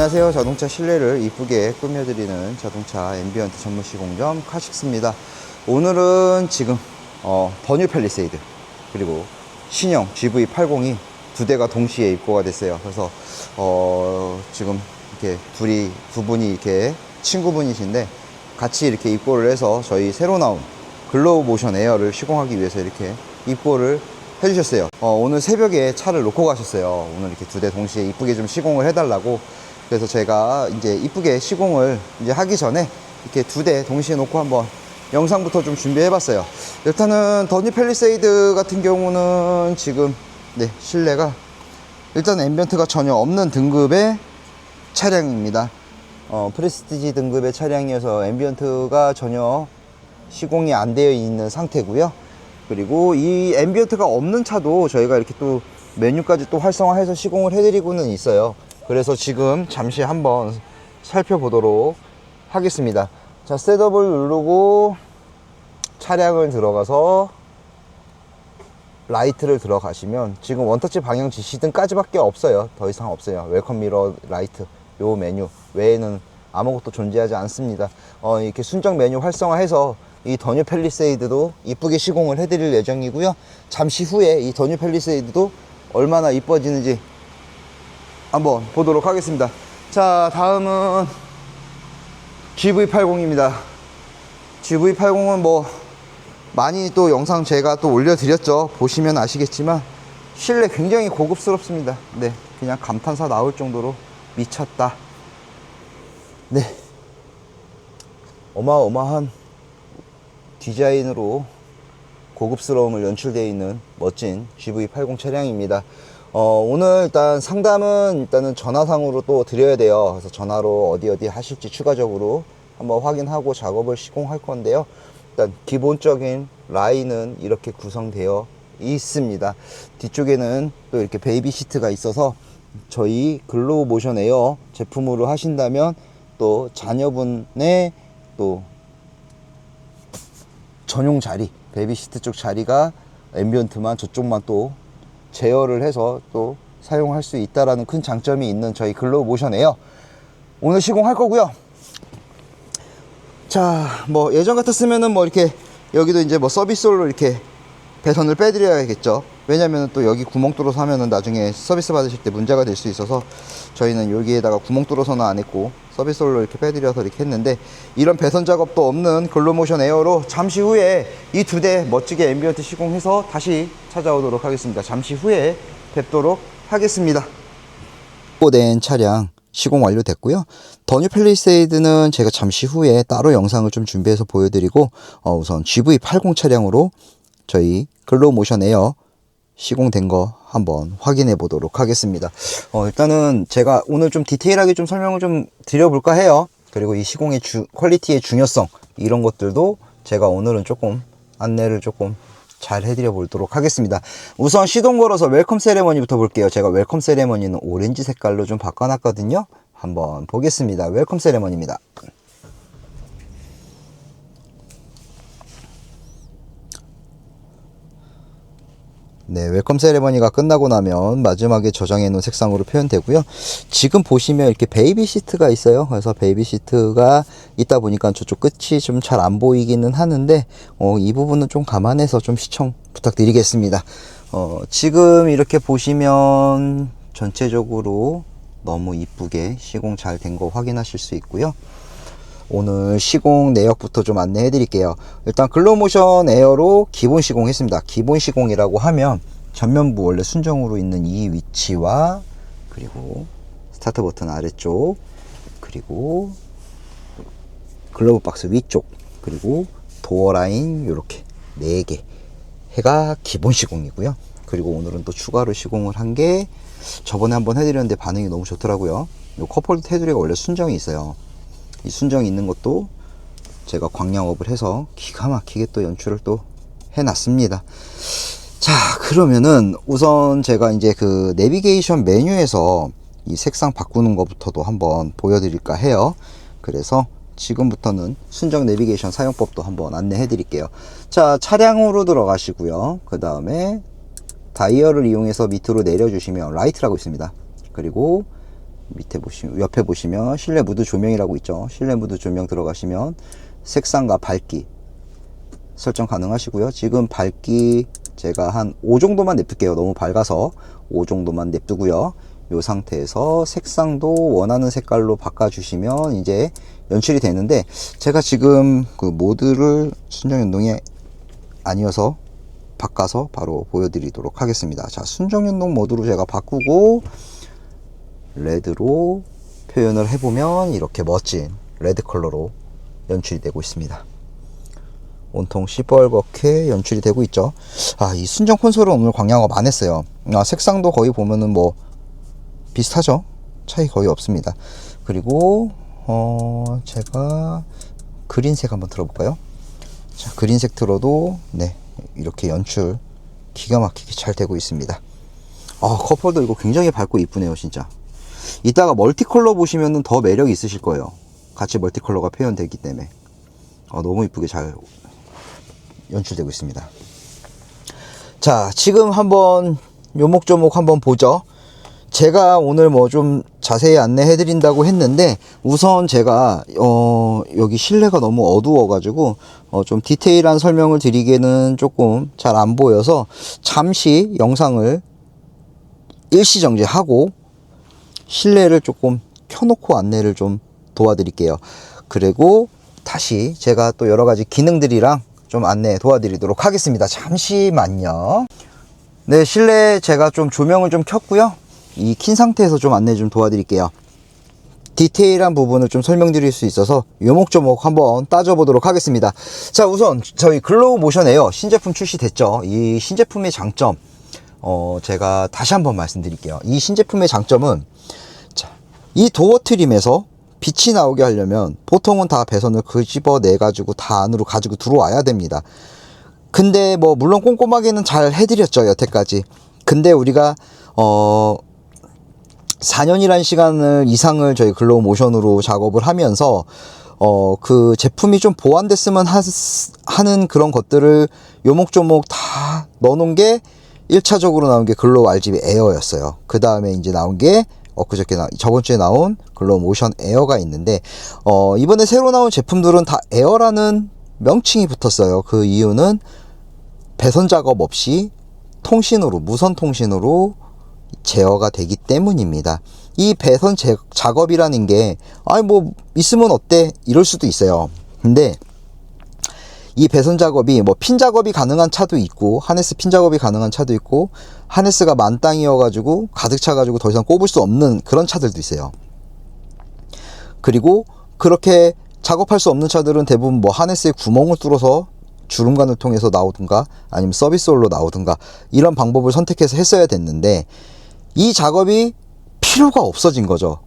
안녕하세요. 자동차 실내를 이쁘게 꾸며드리는 자동차 앰비언트 전문 시공점 카식스입니다. 오늘은 지금 어, 더뉴 팰리세이드 그리고 신형 GV80이 두 대가 동시에 입고가 됐어요. 그래서 어, 지금 이렇게 둘이 두 분이 이렇게 친구분이신데 같이 이렇게 입고를 해서 저희 새로 나온 글로우 모션 에어를 시공하기 위해서 이렇게 입고를 해주셨어요. 어, 오늘 새벽에 차를 놓고 가셨어요. 오늘 이렇게 두 대 동시에 이쁘게 좀 시공을 해달라고. 그래서 제가 이제 이쁘게 시공을 이제 하기 전에 이렇게 두 대 동시에 놓고 한번 영상부터 좀 준비해 봤어요. 일단은 더니 팰리세이드 같은 경우는 지금 네 실내가 일단 앰비언트가 전혀 없는 등급의 차량입니다. 어, 프레스티지 등급의 차량이어서 앰비언트가 전혀 시공이 안 되어 있는 상태고요. 그리고 이 앰비언트가 없는 차도 저희가 이렇게 또 메뉴까지 또 활성화해서 시공을 해드리고는 있어요. 그래서 지금 잠시 한번 살펴보도록 하겠습니다. 자, 셋업을 누르고 차량을 들어가서 라이트를 들어가시면 지금 원터치 방향 지시등까지 밖에 없어요. 더 이상 없어요. 웰컴 미러 라이트 요 메뉴 외에는 아무것도 존재하지 않습니다. 어, 이렇게 순정 메뉴 활성화해서 이 더뉴 팰리세이드도 이쁘게 시공을 해드릴 예정이고요. 잠시 후에 이 더뉴 팰리세이드도 얼마나 이뻐지는지 한번 보도록 하겠습니다. 자, 다음은 GV80입니다. GV80은 뭐 많이 또 영상 제가 또 올려드렸죠. 보시면 아시겠지만 실내 굉장히 고급스럽습니다. 네, 그냥 감탄사 나올 정도로 미쳤다. 네, 어마어마한 디자인으로 고급스러움을 연출되어 있는 멋진 GV80 차량입니다. 어, 오늘 일단 상담은 일단은 전화상으로 또 드려야 돼요. 그래서 전화로 어디 어디 하실지 추가적으로 한번 확인하고 작업을 시공할 건데요. 일단 기본적인 라인은 이렇게 구성되어 있습니다. 뒤쪽에는 또 이렇게 베이비 시트가 있어서 저희 글로우 모션 에어 제품으로 하신다면 또 자녀분의 또 전용 자리, 베이비 시트 쪽 자리가 앰비언트만 저쪽만 또 제어를 해서 또 사용할 수 있다라는 큰 장점이 있는 저희 글로우 모션 에어 오늘 시공할 거고요. 자, 뭐 예전 같았으면은 뭐 이렇게 여기도 이제 뭐 서비스홀로 이렇게 배선을 빼드려야겠죠. 왜냐면 또 여기 구멍 뚫어서 하면은 나중에 서비스 받으실 때 문제가 될 수 있어서 저희는 여기에다가 구멍 뚫어서는 안 했고 서비스홀로 이렇게 빼드려서 이렇게 했는데 이런 배선 작업도 없는 글로모션 에어로 잠시 후에 이 두 대 멋지게 앰비언트 시공해서 다시 찾아오도록 하겠습니다. 잠시 후에 뵙도록 하겠습니다. 된 차량 시공 완료됐고요. 더뉴 팰리세이드는 제가 잠시 후에 따로 영상을 좀 준비해서 보여드리고 어, 우선 GV80 차량으로 저희 글로모션 에어 시공된 거 한번 확인해 보도록 하겠습니다. 어, 일단은 제가 오늘 좀 디테일하게 좀 설명을 좀 드려볼까 해요. 그리고 이 시공의 주, 퀄리티의 중요성 이런 것들도 제가 오늘은 조금 안내를 조금 잘 해드려 보도록 하겠습니다. 우선 시동 걸어서 웰컴 세레머니부터 볼게요. 제가 웰컴 세레머니는 오렌지 색깔로 좀 바꿔놨거든요. 한번 보겠습니다. 웰컴 세레머니입니다. 네, 웰컴 세레머니가 끝나고 나면 마지막에 저장해 놓은 색상으로 표현되고요. 지금 보시면 이렇게 베이비 시트가 있어요. 그래서 베이비 시트가 있다 보니까 저쪽 끝이 좀 잘 안 보이기는 하는데 어, 이 부분은 좀 감안해서 좀 시청 부탁드리겠습니다. 어, 지금 이렇게 보시면 전체적으로 너무 이쁘게 시공 잘 된 거 확인하실 수 있고요. 오늘 시공 내역부터 좀 안내해 드릴게요. 일단 글로모션 에어로 기본 시공했습니다. 기본 시공이라고 하면 전면부 원래 순정으로 있는 이 위치와 그리고 스타트 버튼 아래쪽 그리고 글러브 박스 위쪽 그리고 도어 라인 이렇게 4개 해가 기본 시공이고요. 그리고 오늘은 또 추가로 시공을 한 게 저번에 한번 해드렸는데 반응이 너무 좋더라고요. 이 컵홀드 테두리가 원래 순정이 있어요. 이 순정이 있는 것도 제가 광량업을 해서 기가 막히게 또 연출을 또 해놨습니다. 자, 그러면은 우선 제가 이제 그 내비게이션 메뉴에서 이 색상 바꾸는 것부터도 한번 보여드릴까 해요. 그래서 지금부터는 순정 내비게이션 사용법도 한번 안내해 드릴게요. 자, 차량으로 들어가시고요. 그 다음에 다이얼을 이용해서 밑으로 내려주시면 라이트라고 있습니다. 그리고 밑에 보시면 옆에 보시면 실내 무드 조명이라고 있죠. 실내 무드 조명 들어가시면 색상과 밝기 설정 가능하시고요. 지금 밝기 제가 한 5 정도만 냅둘게요. 너무 밝아서 5 정도만 냅두고요. 이 상태에서 색상도 원하는 색깔로 바꿔주시면 이제 연출이 되는데 제가 지금 그 모드를 순정 연동에 아니어서 바꿔서 바로 보여드리도록 하겠습니다. 자, 순정 연동 모드로 제가 바꾸고 레드로 표현을 해보면 이렇게 멋진 레드 컬러로 연출이 되고 있습니다. 온통 시뻘겋게 연출이 되고 있죠. 아, 이 순정 콘솔은 오늘 광량업 안 했어요. 아, 색상도 거의 보면은 뭐 비슷하죠. 차이 거의 없습니다. 그리고 어, 제가 그린색 한번 들어볼까요? 자, 그린색 틀어도 네 이렇게 연출 기가 막히게 잘 되고 있습니다. 아, 컵홀더 이거 굉장히 밝고 이쁘네요, 진짜. 이따가 멀티컬러 보시면은 더 매력이 있으실 거예요. 같이 멀티컬러가 표현되기 때문에. 아, 너무 이쁘게 잘 연출되고 있습니다. 자, 지금 한번 요목조목 한번 보죠. 제가 오늘 뭐 좀 자세히 안내해 드린다고 했는데 우선 제가 어 여기 실내가 너무 어두워 가지고 어 좀 디테일한 설명을 드리기에는 조금 잘 안 보여서 잠시 영상을 일시 정지하고 실내를 조금 켜놓고 안내를 좀 도와드릴게요. 그리고 다시 제가 또 여러 가지 기능들이랑 좀 안내 도와드리도록 하겠습니다. 잠시만요. 네, 실내 제가 좀 조명을 좀 켰고요. 이 킨 상태에서 좀 안내 좀 도와드릴게요. 디테일한 부분을 좀 설명드릴 수 있어서 요목조목 한번 따져보도록 하겠습니다. 자, 우선 저희 글로우 모션 에어 신제품 출시됐죠. 이 신제품의 장점, 어, 제가 다시 한번 말씀드릴게요. 이 신제품의 장점은 자, 이 도어 트림에서 빛이 나오게 하려면 보통은 다 배선을 끄집어 내 가지고 다 안으로 가지고 들어와야 됩니다. 근데 뭐 물론 꼼꼼하게는 잘 해드렸죠 여태까지. 근데 우리가 어 4년이란 시간을 이상을 저희 글로우 모션으로 작업을 하면서 어 그 제품이 좀 보완됐으면 하, 하는 그런 것들을 요목조목 다 넣어놓은 게 1차적으로 나온 게 글로우 RGB 에어였어요. 그 다음에 이제 나온 게 엊그저께 나, 저번 주에 나온 글로우 모션 에어가 있는데, 어, 이번에 새로 나온 제품들은 다 에어라는 명칭이 붙었어요. 그 이유는 배선 작업 없이 통신으로, 무선 통신으로 제어가 되기 때문입니다. 이 배선 제, 작업이라는 게, 아니, 뭐, 있으면 어때? 이럴 수도 있어요. 근데, 이 배선 작업이 뭐 핀 작업이 가능한 차도 있고 하네스 핀 작업이 가능한 차도 있고 하네스가 만땅이어 가지고 가득 차 가지고 더 이상 꼽을 수 없는 그런 차들도 있어요. 그리고 그렇게 작업할 수 없는 차들은 대부분 뭐 하네스에 구멍을 뚫어서 주름관을 통해서 나오든가 아니면 서비스홀로 나오든가 이런 방법을 선택해서 했어야 됐는데 이 작업이 필요가 없어진 거죠.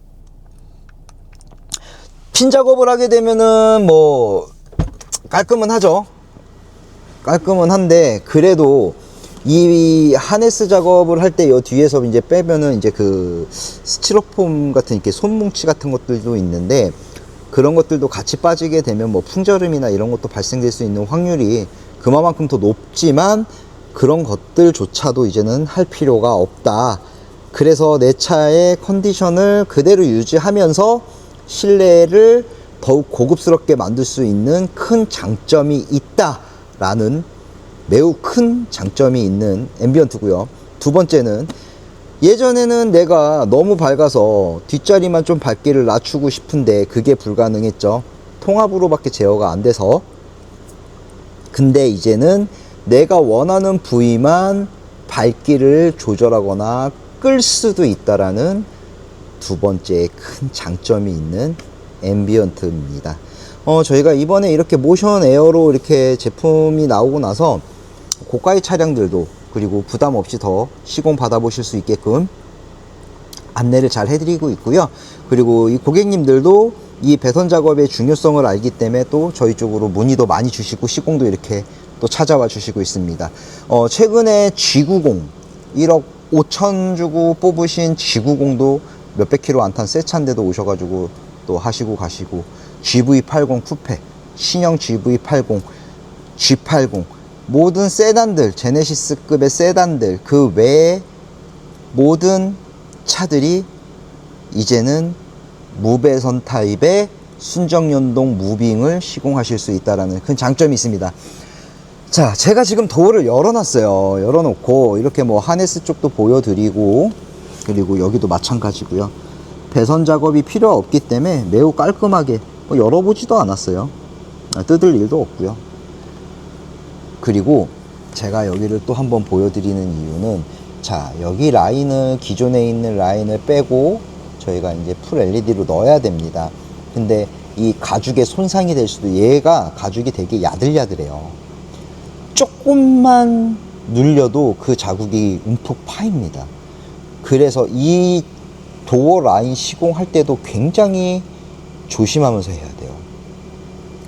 핀 작업을 하게 되면은 뭐 깔끔은 하죠. 깔끔은 한데 그래도 이 하네스 작업을 할때요 뒤에서 이제 빼면은 이제 그 스티로폼 같은 이렇게 손뭉치 같은 것들도 있는데 그런 것들도 같이 빠지게 되면 뭐 풍절음이나 이런 것도 발생될 수 있는 확률이 그만큼 더 높지만 그런 것들조차도 이제는 할 필요가 없다. 그래서 내 차의 컨디션을 그대로 유지하면서 실내를 더욱 고급스럽게 만들 수 있는 큰 장점이 있다라는 매우 큰 장점이 있는 앰비언트고요. 두 번째는 예전에는 내가 너무 밝아서 뒷자리만 좀 밝기를 낮추고 싶은데 그게 불가능했죠. 통합으로밖에 제어가 안 돼서. 근데 이제는 내가 원하는 부위만 밝기를 조절하거나 끌 수도 있다라는 두 번째 큰 장점이 있는 앰비언트입니다. 어, 저희가 이번에 이렇게 모션 에어로 이렇게 제품이 나오고 나서 고가의 차량들도 그리고 부담 없이 더 시공 받아보실 수 있게끔 안내를 잘 해드리고 있고요. 그리고 이 고객님들도 이 배선 작업의 중요성을 알기 때문에 또 저희 쪽으로 문의도 많이 주시고 시공도 이렇게 또 찾아와 주시고 있습니다. 어, 최근에 G90 1억 5천 주고 뽑으신 G90도 몇백 킬로 안 탄 새 차인데도 오셔가지고 또 하시고 가시고 GV80 쿠페, 신형 GV80, G80 모든 세단들, 제네시스급의 세단들 그 외에 모든 차들이 이제는 무배선 타입의 순정연동 무빙을 시공하실 수 있다라는 큰 장점이 있습니다. 자, 제가 지금 도어를 열어놨어요. 열어놓고 이렇게 뭐 하네스 쪽도 보여드리고 그리고 여기도 마찬가지고요. 배선 작업이 필요 없기 때문에 매우 깔끔하게 뭐 열어보지도 않았어요. 아, 뜯을 일도 없고요. 그리고 제가 여기를 또 한번 보여드리는 이유는 자 여기 라인을 기존에 있는 라인을 빼고 저희가 이제 풀 LED로 넣어야 됩니다. 근데 이 가죽에 손상이 될 수도 얘가 가죽이 되게 야들야들해요. 조금만 눌려도 그 자국이 움푹 파입니다. 그래서 이 도어 라인 시공할 때도 굉장히 조심하면서 해야 돼요.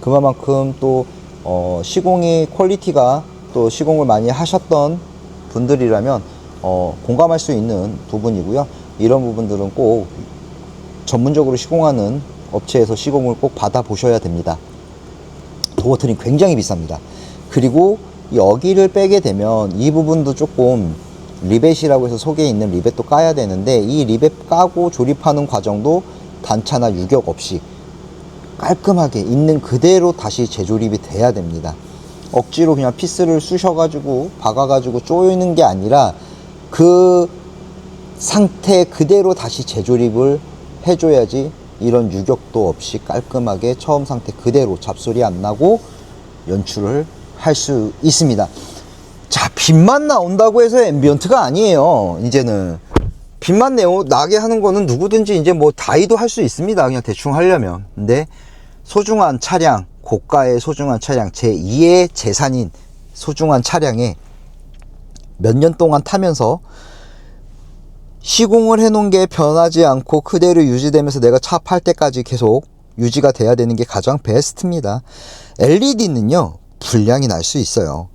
그만큼 또 어, 시공이 퀄리티가 또 시공을 많이 하셨던 분들이라면 어, 공감할 수 있는 부분이고요. 이런 부분들은 꼭 전문적으로 시공하는 업체에서 시공을 꼭 받아 보셔야 됩니다. 도어 트림 굉장히 비쌉니다. 그리고 여기를 빼게 되면 이 부분도 조금 리벳이라고 해서 속에 있는 리벳도 까야 되는데 이 리벳 까고 조립하는 과정도 단차나 유격 없이 깔끔하게 있는 그대로 다시 재조립이 돼야 됩니다. 억지로 그냥 피스를 쑤셔가지고 박아가지고 조이는 게 아니라 그 상태 그대로 다시 재조립을 해줘야지 이런 유격도 없이 깔끔하게 처음 상태 그대로 잡소리 안 나고 연출을 할 수 있습니다. 자, 빛만 나온다고 해서 앰비언트가 아니에요. 이제는. 빛만 내오, 나게 하는 거는 누구든지 이제 뭐 다이도 할 수 있습니다. 그냥 대충 하려면. 근데 소중한 차량, 고가의 소중한 차량, 제 2의 재산인 소중한 차량에 몇 년 동안 타면서 시공을 해놓은 게 변하지 않고 그대로 유지되면서 내가 차 팔 때까지 계속 유지가 돼야 되는 게 가장 베스트입니다. LED는요, 불량이 날 수 있어요.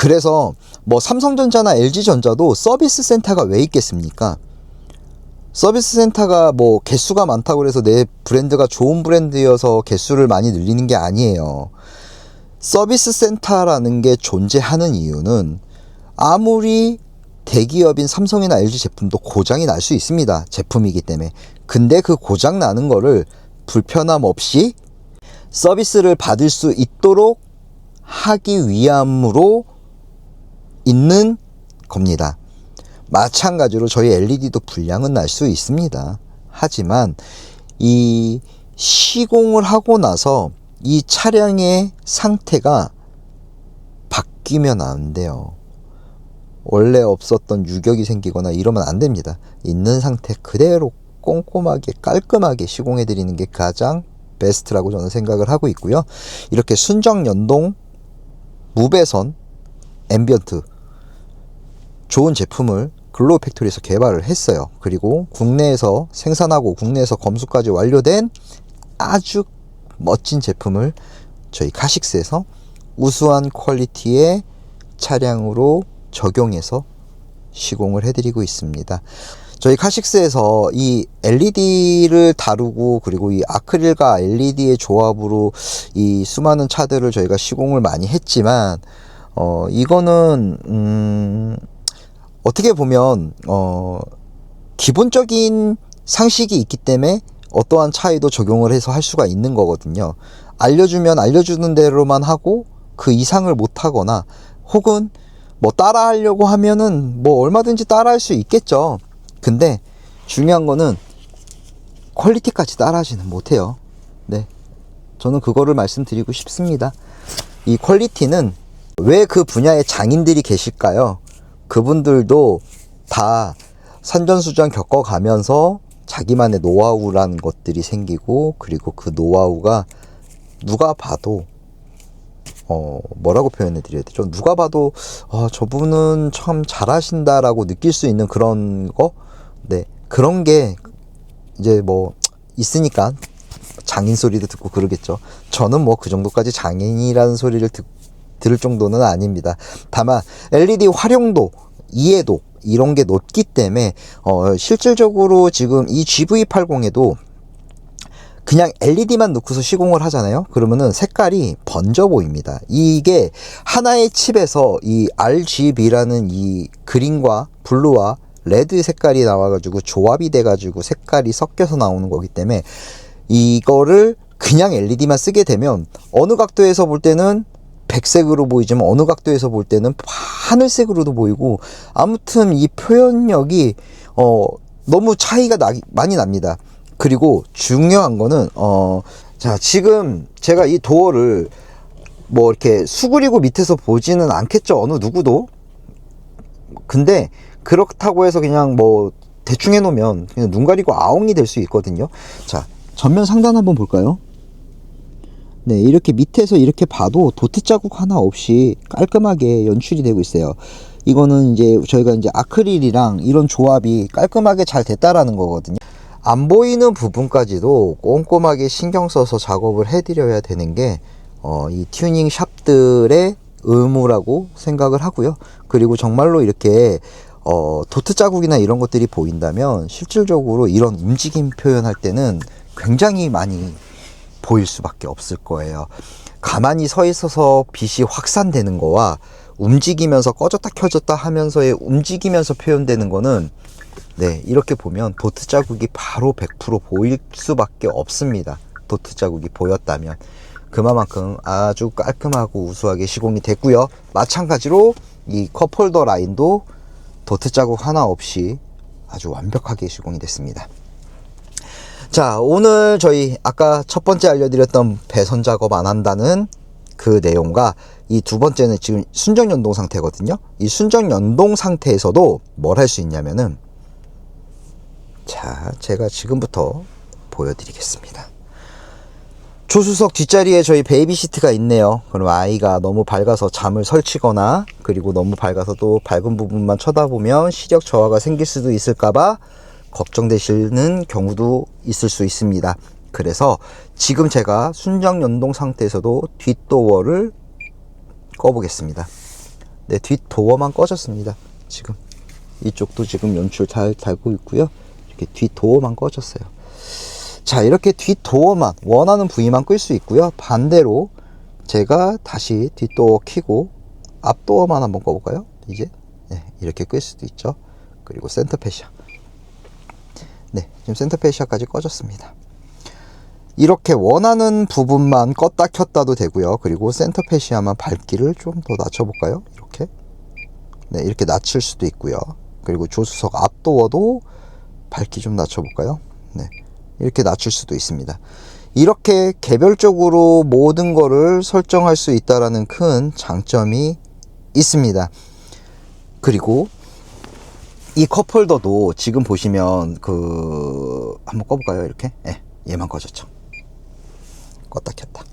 그래서 뭐 삼성전자나 LG전자도 서비스 센터가 왜 있겠습니까? 서비스 센터가 뭐 개수가 많다고 그래서 내 브랜드가 좋은 브랜드여서 개수를 많이 늘리는 게 아니에요. 서비스 센터라는 게 존재하는 이유는 아무리 대기업인 삼성이나 LG 제품도 고장이 날 수 있습니다. 제품이기 때문에. 근데 그 고장 나는 거를 불편함 없이 서비스를 받을 수 있도록 하기 위함으로 있는 겁니다. 마찬가지로 저희 LED도 불량은 날 수 있습니다. 하지만 이 시공을 하고 나서 이 차량의 상태가 바뀌면 안 돼요. 원래 없었던 유격이 생기거나 이러면 안 됩니다. 있는 상태 그대로 꼼꼼하게 깔끔하게 시공해 드리는 게 가장 베스트라고 저는 생각을 하고 있고요. 이렇게 순정 연동 무배선 앰비언트 좋은 제품을 글로우 팩토리에서 개발을 했어요. 그리고 국내에서 생산하고 국내에서 검수까지 완료된 아주 멋진 제품을 저희 카식스에서 우수한 퀄리티의 차량으로 적용해서 시공을 해드리고 있습니다. 저희 카식스에서 이 LED를 다루고 그리고 이 아크릴과 LED의 조합으로 이 수많은 차들을 저희가 시공을 많이 했지만 어 이거는 음 어떻게 보면 어 기본적인 상식이 있기 때문에 어떠한 차에도 적용을 해서 할 수가 있는 거거든요. 알려주면 알려주는 대로만 하고 그 이상을 못 하거나 혹은 뭐 따라 하려고 하면은 뭐 얼마든지 따라 할 수 있겠죠. 근데 중요한 거는 퀄리티까지 따라 하지는 못해요. 네. 저는 그거를 말씀드리고 싶습니다. 이 퀄리티는 왜 그 분야의 장인들이 계실까요? 그분들도 다 산전수전 겪어가면서 자기만의 노하우라는 것들이 생기고 그리고 그 노하우가 누가 봐도 어 뭐라고 표현해 드려야 되죠? 누가 봐도 아 저분은 참 잘하신다라고 느낄 수 있는 그런 거 네, 그런 게 이제 뭐 있으니까 장인 소리도 듣고 그러겠죠. 저는 뭐 그 정도까지 장인이라는 소리를 듣, 들을 정도는 아닙니다. 다만 LED 활용도, 이해도 이런 게 높기 때문에 어, 실질적으로 지금 이 GV80에도 그냥 LED만 넣고서 시공을 하잖아요. 그러면은 색깔이 번져 보입니다. 이게 하나의 칩에서 이 RGB라는 이 그린과 블루와 레드 색깔이 나와가지고 조합이 돼가지고 색깔이 섞여서 나오는 거기 때문에 이거를 그냥 LED만 쓰게 되면 어느 각도에서 볼 때는 백색으로 보이지만 어느 각도에서 볼 때는 하늘색으로도 보이고 아무튼 이 표현력이 어 너무 차이가 나, 많이 납니다. 그리고 중요한 거는 어 자 지금 제가 이 도어를 뭐 이렇게 수그리고 밑에서 보지는 않겠죠? 어느 누구도? 근데 그렇다고 해서 그냥 뭐 대충 해놓으면 그냥 눈 가리고 아웅이 될 수 있거든요. 자 전면 상단 한번 볼까요 네 이렇게 밑에서 이렇게 봐도 도트 자국 하나 없이 깔끔하게 연출이 되고 있어요 이거는 이제 저희가 이제 아크릴이랑 이런 조합이 깔끔하게 잘 됐다라는 거거든요 안 보이는 부분까지도 꼼꼼하게 신경 써서 작업을 해드려야 되는 게 어, 이 튜닝 샵들의 의무라고 생각을 하고요. 그리고 정말로 이렇게 어, 도트 자국이나 이런 것들이 보인다면 실질적으로 이런 움직임 표현할 때는 굉장히 많이 보일 수밖에 없을 거예요. 가만히 서 있어서 빛이 확산되는 거와 움직이면서 꺼졌다 켜졌다 하면서의 움직이면서 표현되는 거는 네, 이렇게 보면 도트 자국이 바로 100% 보일 수밖에 없습니다. 도트 자국이 보였다면. 그만큼 아주 깔끔하고 우수하게 시공이 됐고요. 마찬가지로 이 컵홀더 라인도 도트 자국 하나 없이 아주 완벽하게 시공이 됐습니다. 자, 오늘 저희 아까 첫 번째 알려드렸던 배선 작업 안 한다는 그 내용과 이 두 번째는 지금 순정 연동 상태거든요. 이 순정 연동 상태에서도 뭘 할 수 있냐면은 자, 제가 지금부터 보여드리겠습니다. 조수석 뒷자리에 저희 베이비 시트가 있네요. 그럼 아이가 너무 밝아서 잠을 설치거나 그리고 너무 밝아서 또 밝은 부분만 쳐다보면 시력 저하가 생길 수도 있을까봐 걱정되시는 경우도 있을 수 있습니다. 그래서 지금 제가 순정 연동 상태에서도 뒷도어를 꺼보겠습니다. 네, 뒷도어만 꺼졌습니다. 지금 이쪽도 지금 연출 잘 달고 있고요. 이렇게 뒷도어만 꺼졌어요. 자 이렇게 뒷도어만 원하는 부위만 끌 수 있고요 반대로 제가 다시 뒷도어 키고 앞도어만 한번 꺼볼까요 이제 네, 이렇게 끌 수도 있죠 그리고 센터 패시아 네 지금 센터 패시아까지 꺼졌습니다. 이렇게 원하는 부분만 껐다 켰다도 되고요. 그리고 센터 패시아만 밝기를 좀 더 낮춰볼까요? 이렇게? 네 이렇게 낮출 수도 있고요. 그리고 조수석 앞도어도 밝기 좀 낮춰볼까요? 네 이렇게 낮출 수도 있습니다. 이렇게 개별적으로 모든 거를 설정할 수 있다라는 큰 장점이 있습니다. 그리고 이 컵홀더도 지금 보시면 그 한번 꺼볼까요? 이렇게 예, 얘만 꺼졌죠. 껐다 켰다.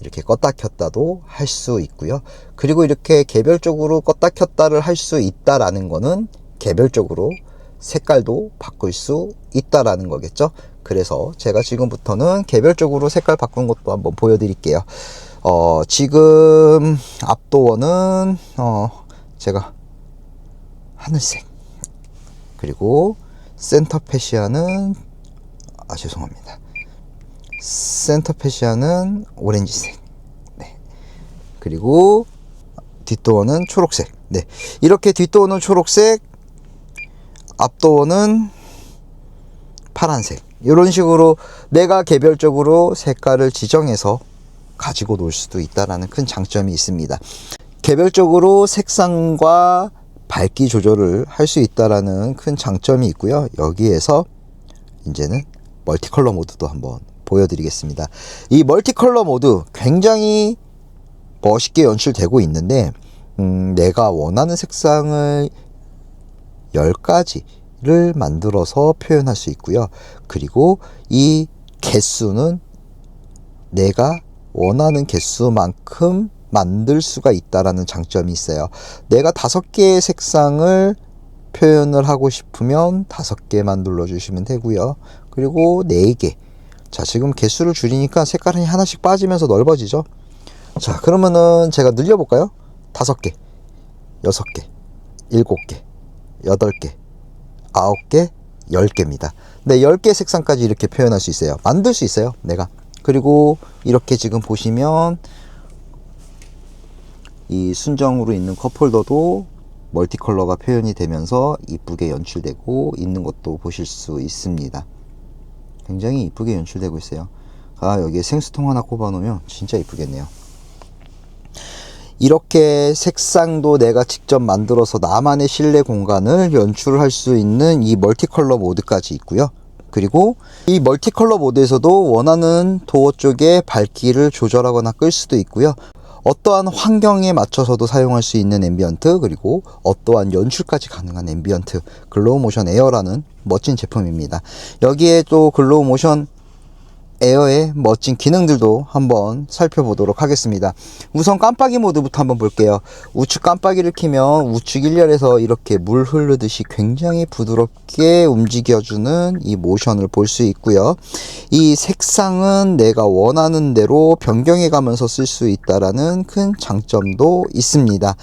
이렇게 껐다 켰다도 할 수 있고요. 그리고 이렇게 개별적으로 껐다 켰다를 할 수 있다라는 거는 개별적으로 색깔도 바꿀 수 있다라는 거겠죠. 그래서 제가 지금부터는 개별적으로 색깔 바꾼 것도 한번 보여드릴게요. 어, 지금 앞도어는 어, 제가 하늘색 그리고 센터 패시아는 아 죄송합니다. 센터 패시아는 오렌지색. 네. 그리고 뒷도어는 초록색. 네. 이렇게 뒷도어는 초록색, 앞도어는 파란색 이런 식으로 내가 개별적으로 색깔을 지정해서 가지고 놀 수도 있다라는 큰 장점이 있습니다. 개별적으로 색상과 밝기 조절을 할 수 있다라는 큰 장점이 있고요. 여기에서 이제는 멀티컬러 모드도 한번 보여드리겠습니다. 이 멀티컬러 모드 굉장히 멋있게 연출되고 있는데 음, 내가 원하는 색상을 10가지를 만들어서 표현할 수 있고요. 그리고 이 개수는 내가 원하는 개수만큼 만들 수가 있다라는 장점이 있어요. 내가 다섯 개의 색상을 표현을 하고 싶으면 다섯 개만 눌러주시면 되고요. 그리고 네 개. 자, 지금 개수를 줄이니까 색깔이 하나씩 빠지면서 넓어지죠. 자, 그러면은 제가 늘려볼까요? 다섯 개, 여섯 개, 일곱 개, 8개, 9개, 10개입니다. 네, 10개 색상까지 이렇게 표현할 수 있어요. 만들 수 있어요. 내가. 그리고 이렇게 지금 보시면 이 순정으로 있는 컵홀더도 멀티 컬러가 표현이 되면서 이쁘게 연출되고 있는 것도 보실 수 있습니다. 굉장히 이쁘게 연출되고 있어요. 아, 여기에 생수통 하나 꼽아 놓으면 진짜 이쁘겠네요. 이렇게 색상도 내가 직접 만들어서 나만의 실내 공간을 연출할 수 있는 이 멀티컬러 모드까지 있고요. 그리고 이 멀티컬러 모드에서도 원하는 도어 쪽에 밝기를 조절하거나 끌 수도 있고요. 어떠한 환경에 맞춰서도 사용할 수 있는 앰비언트 그리고 어떠한 연출까지 가능한 앰비언트 글로우 모션 에어라는 멋진 제품입니다. 여기에 또 글로우 모션 에어의 멋진 기능들도 한번 살펴보도록 하겠습니다. 우선 깜빡이 모드부터 한번 볼게요. 우측 깜빡이를 켜면 우측 일렬에서 이렇게 물 흐르듯이 굉장히 부드럽게 움직여주는 이 모션을 볼 수 있고요. 이 색상은 내가 원하는 대로 변경해 가면서 쓸 수 있다라는 큰 장점도 있습니다.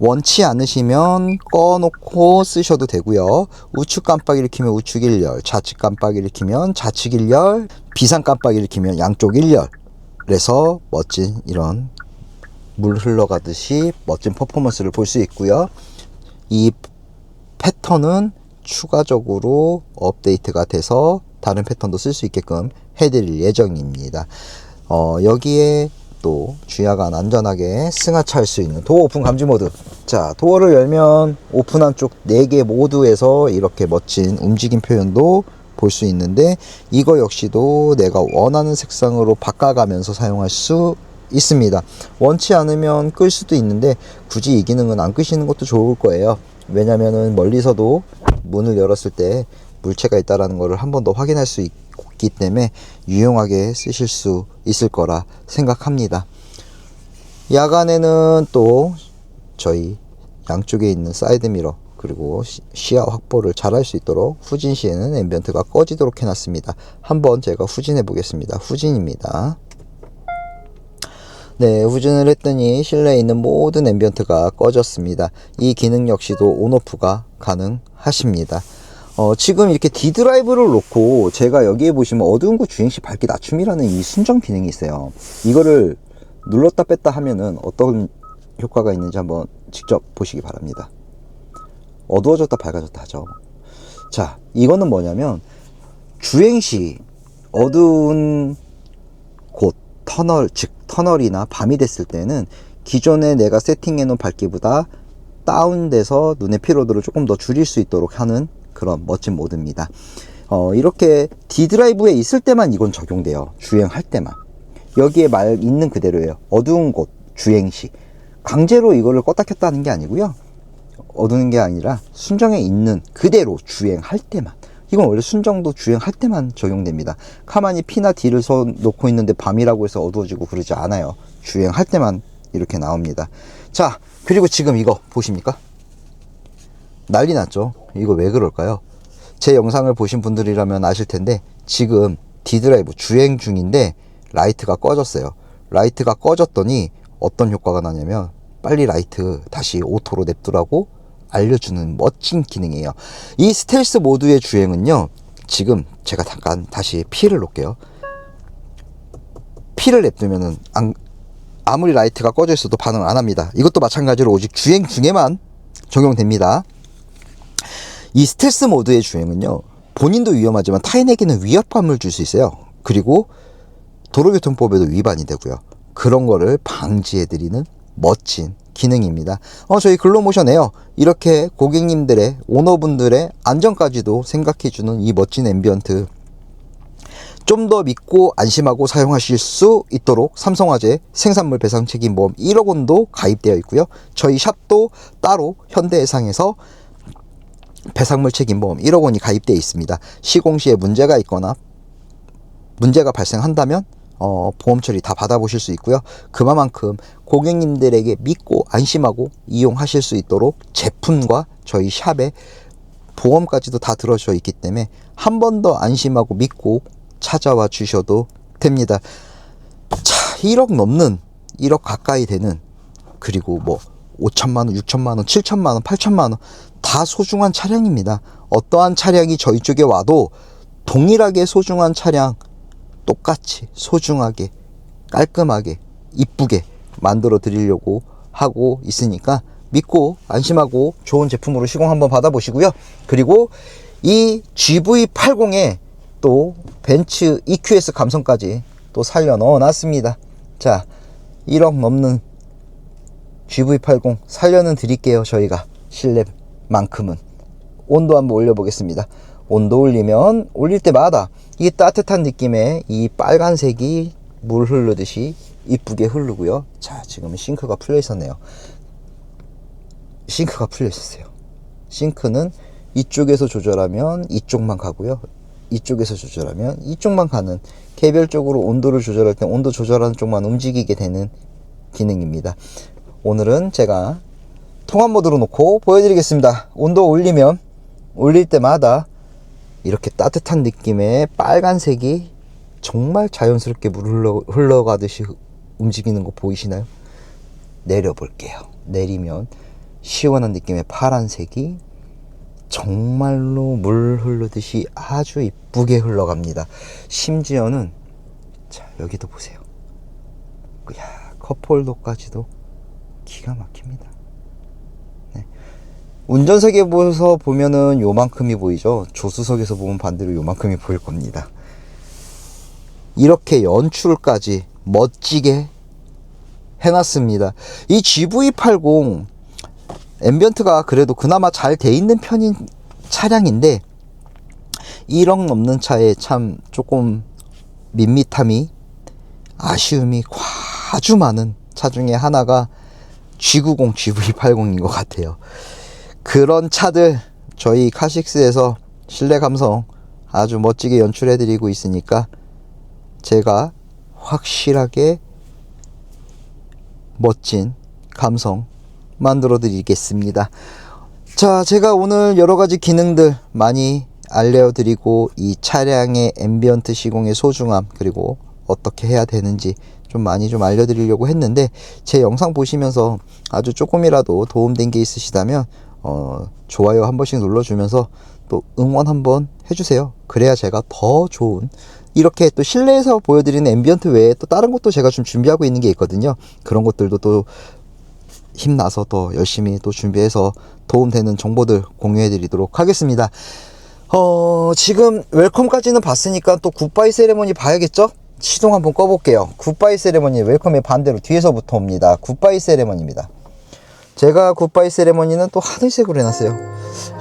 원치 않으시면 꺼놓고 쓰셔도 되고요. 우측 깜빡이를 켜면 우측 일렬, 좌측 깜빡이를 켜면 좌측 일렬, 비상 깜빡이를 켜면 양쪽 일렬에서 멋진 이런 물 흘러가듯이 멋진 퍼포먼스를 볼 수 있고요. 이 패턴은 추가적으로 업데이트가 돼서 다른 패턴도 쓸 수 있게끔 해드릴 예정입니다. 어, 여기에 또 주야간 안전하게 승하차할 수 있는 도어 오픈 감지 모드. 자, 도어를 열면 오픈한 쪽 4개 모두에서 이렇게 멋진 움직임 표현도 볼 수 있는데 이거 역시도 내가 원하는 색상으로 바꿔가면서 사용할 수 있습니다. 원치 않으면 끌 수도 있는데 굳이 이 기능은 안 끄시는 것도 좋을 거예요. 왜냐면은 멀리서도 문을 열었을 때 물체가 있다라는 것을 한 번 더 확인할 수 있기 때문에 유용하게 쓰실 수 있을 거라 생각합니다. 야간에는 또 저희 양쪽에 있는 사이드 미러 그리고 시- 시야 확보를 잘 할 수 있도록 후진 시에는 앰비언트가 꺼지도록 해놨습니다. 한번 제가 후진해 보겠습니다. 후진입니다. 네, 후진을 했더니 실내에 있는 모든 앰비언트가 꺼졌습니다. 이 기능 역시도 온오프가 가능하십니다. 어, 지금 이렇게 D 드라이브를 놓고 제가 여기에 보시면 어두운 곳 주행시 밝기 낮춤이라는 이 순정 기능이 있어요. 이거를 눌렀다 뺐다 하면은 어떤 효과가 있는지 한번 직접 보시기 바랍니다. 어두워졌다 밝아졌다 하죠. 자, 이거는 뭐냐면 주행시 어두운 곳 터널 즉 터널이나 밤이 됐을 때는 기존에 내가 세팅해 놓은 밝기보다 다운돼서 눈의 피로도를 조금 더 줄일 수 있도록 하는 그런 멋진 모드입니다. 어, 이렇게 D 드라이브에 있을 때만 이건 적용돼요. 주행할 때만. 여기에 말 있는 그대로예요. 어두운 곳 주행 시 강제로 이거를 껐다 켰다 하는 게 아니고요. 어두는 게 아니라 순정에 있는 그대로 주행할 때만. 이건 원래 순정도 주행할 때만 적용됩니다. 가만히 P나 D를 서 놓고 있는데 밤이라고 해서 어두워지고 그러지 않아요. 주행할 때만 이렇게 나옵니다. 자, 그리고 지금 이거 보십니까? 난리 났죠? 이거 왜 그럴까요? 제 영상을 보신 분들이라면 아실 텐데 지금 D 드라이브 주행 중인데 라이트가 꺼졌어요. 라이트가 꺼졌더니 어떤 효과가 나냐면 빨리 라이트 다시 오토로 냅두라고 알려주는 멋진 기능이에요. 이 스텔스 모드의 주행은요. 지금 제가 잠깐 다시 P를 놓을게요. P를 냅두면은 안- 아무리 라이트가 꺼져 있어도 반응 안 합니다. 이것도 마찬가지로 오직 주행 중에만 적용됩니다. 이 스텔스 모드의 주행은요. 본인도 위험하지만 타인에게는 위협감을 줄 수 있어요. 그리고 도로교통법에도 위반이 되고요. 그런 거를 방지해드리는 멋진 기능입니다. 어, 저희 글로모션 에어 이렇게 고객님들의 오너분들의 안전까지도 생각해주는 이 멋진 앰비언트 좀 더 믿고 안심하고 사용하실 수 있도록 삼성화재 생산물 배상 책임보험 1억 원도 가입되어 있고요. 저희 샵도 따로 현대해상에서 배상물 책임보험 1억 원이 가입되어 있습니다. 시공 시에 문제가 있거나 문제가 발생한다면 어, 보험 처리 다 받아보실 수 있고요. 그만큼 고객님들에게 믿고 안심하고 이용하실 수 있도록 제품과 저희 샵에 보험까지도 다 들어져 있기 때문에 한 번 더 안심하고 믿고 찾아와 주셔도 됩니다. 자, 1억 넘는 1억 가까이 되는 그리고 뭐 5천만 원, 6천만 원, 7천만 원, 8천만 원 다 소중한 차량입니다. 어떠한 차량이 저희 쪽에 와도 동일하게 소중한 차량 똑같이 소중하게 깔끔하게 이쁘게 만들어 드리려고 하고 있으니까 믿고 안심하고 좋은 제품으로 시공 한번 받아보시고요. 그리고 이 GV80에 또 벤츠 EQS 감성까지 또 살려 넣어 놨습니다. 자, 1억 넘는 GV80 살려는 드릴게요. 저희가 실내 만큼은 온도 한번 올려보겠습니다. 온도 올리면 올릴 때마다 이 따뜻한 느낌의 이 빨간색이 물 흐르듯이 이쁘게 흐르고요. 자, 지금 싱크가 풀려 있었네요. 싱크가 풀려 있었어요. 싱크는 이쪽에서 조절하면 이쪽만 가고요. 이쪽에서 조절하면 이쪽만 가는 개별적으로 온도를 조절할 때 온도 조절하는 쪽만 움직이게 되는 기능입니다. 오늘은 제가 통합 모드로 놓고 보여드리겠습니다. 온도 올리면 올릴 때마다 이렇게 따뜻한 느낌의 빨간색이 정말 자연스럽게 물 흘러, 흘러가듯이 움직이는 거 보이시나요? 내려볼게요. 내리면 시원한 느낌의 파란색이 정말로 물 흐르듯이 아주 이쁘게 흘러갑니다. 심지어는 자 여기도 보세요. 야 컵홀더까지도 기가 막힙니다. 네. 운전석에서 보면은 요만큼이 보이죠. 조수석에서 보면 반대로 요만큼이 보일 겁니다. 이렇게 연출까지 멋지게 해놨습니다. 이 GV80 앰비언트가 그래도 그나마 잘 돼 있는 편인 차량인데 1억 넘는 차에 참 조금 밋밋함이 아쉬움이 아주 많은 차 중에 하나가 G90, GV80인 것 같아요. 그런 차들 저희 카식스에서 실내 감성 아주 멋지게 연출해 드리고 있으니까 제가 확실하게 멋진 감성 만들어 드리겠습니다. 자, 제가 오늘 여러 가지 기능들 많이 알려드리고 이 차량의 앰비언트 시공의 소중함 그리고 어떻게 해야 되는지 좀 많이 좀 알려드리려고 했는데 제 영상 보시면서 아주 조금이라도 도움된 게 있으시다면 어, 좋아요 한 번씩 눌러주면서 또 응원 한번 해주세요. 그래야 제가 더 좋은 이렇게 또 실내에서 보여드리는 앰비언트 외에 또 다른 것도 제가 좀 준비하고 있는 게 있거든요. 그런 것들도 또 힘나서 더 열심히 또 준비해서 도움되는 정보들 공유해 드리도록 하겠습니다. 어, 지금 웰컴까지는 봤으니까 또 굿바이 세레모니 봐야겠죠? 시동 한번 꺼볼게요. 굿바이 세레모니 웰컴의 반대로 뒤에서부터 옵니다. 굿바이 세레모니입니다. 제가 굿바이 세레모니는 또 하늘색으로 해놨어요.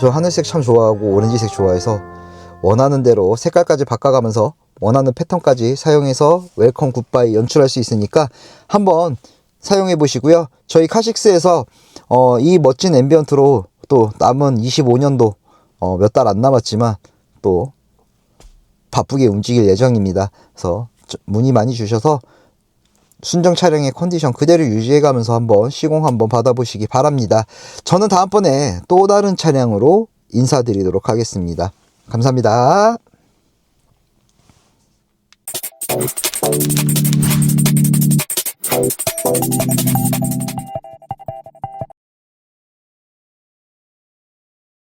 저 하늘색 참 좋아하고 오렌지색 좋아해서 원하는 대로 색깔까지 바꿔가면서 원하는 패턴까지 사용해서 웰컴 굿바이 연출할 수 있으니까 한번 사용해 보시고요. 저희 카식스에서 어, 이 멋진 앰비언트로 또 남은 25년도 어, 몇 달 안 남았지만 또 바쁘게 움직일 예정입니다. 그래서 저- 문의 많이 주셔서 순정 차량의 컨디션 그대로 유지해 가면서 한번 시공 한번 받아보시기 바랍니다. 저는 다음번에 또 다른 차량으로 인사드리도록 하겠습니다. 감사합니다.